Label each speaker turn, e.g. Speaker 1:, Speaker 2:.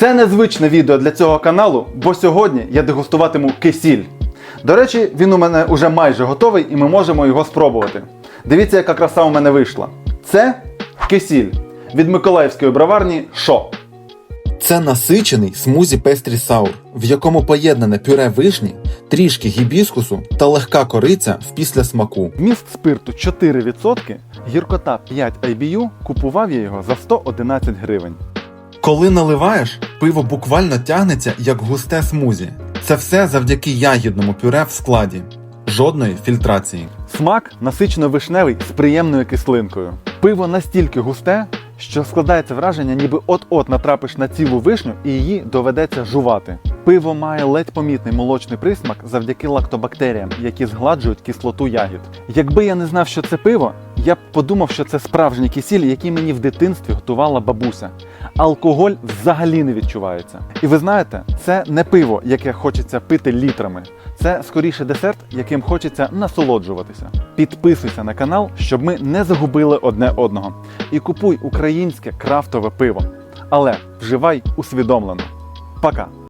Speaker 1: Це незвичне відео для цього каналу, бо сьогодні я дегустуватиму кисіль. До речі, він у мене уже майже готовий і ми можемо його спробувати. Дивіться, яка краса у мене вийшла. Це кисіль від Миколаївської броварні Шо.
Speaker 2: Це насичений смузі пестрі саур, в якому поєднане пюре вишні, трішки гібіскусу та легка кориця в післясмаку.
Speaker 1: Вміст спирту 4%, гіркота 5 IBU, купував я його за 111 гривень.
Speaker 2: Коли наливаєш, пиво буквально тягнеться як густе смузі. Це все завдяки ягідному пюре в складі. Жодної фільтрації.
Speaker 1: Смак насичено вишневий з приємною кислинкою. Пиво настільки густе, що складається враження, ніби от-от натрапиш на цілу вишню і її доведеться жувати. Пиво має ледь помітний молочний присмак завдяки лактобактеріям, які згладжують кислоту ягід. Якби я не знав, що це пиво, я б подумав, що це справжній кисіль, який мені в дитинстві готувала бабуся. Алкоголь взагалі не відчувається. І ви знаєте, це не пиво, яке хочеться пити літрами. Це скоріше десерт, яким хочеться насолоджуватися. Підписуйся на канал, щоб ми не загубили одне одного. І купуй українське крафтове пиво. Але вживай усвідомлено. Пока!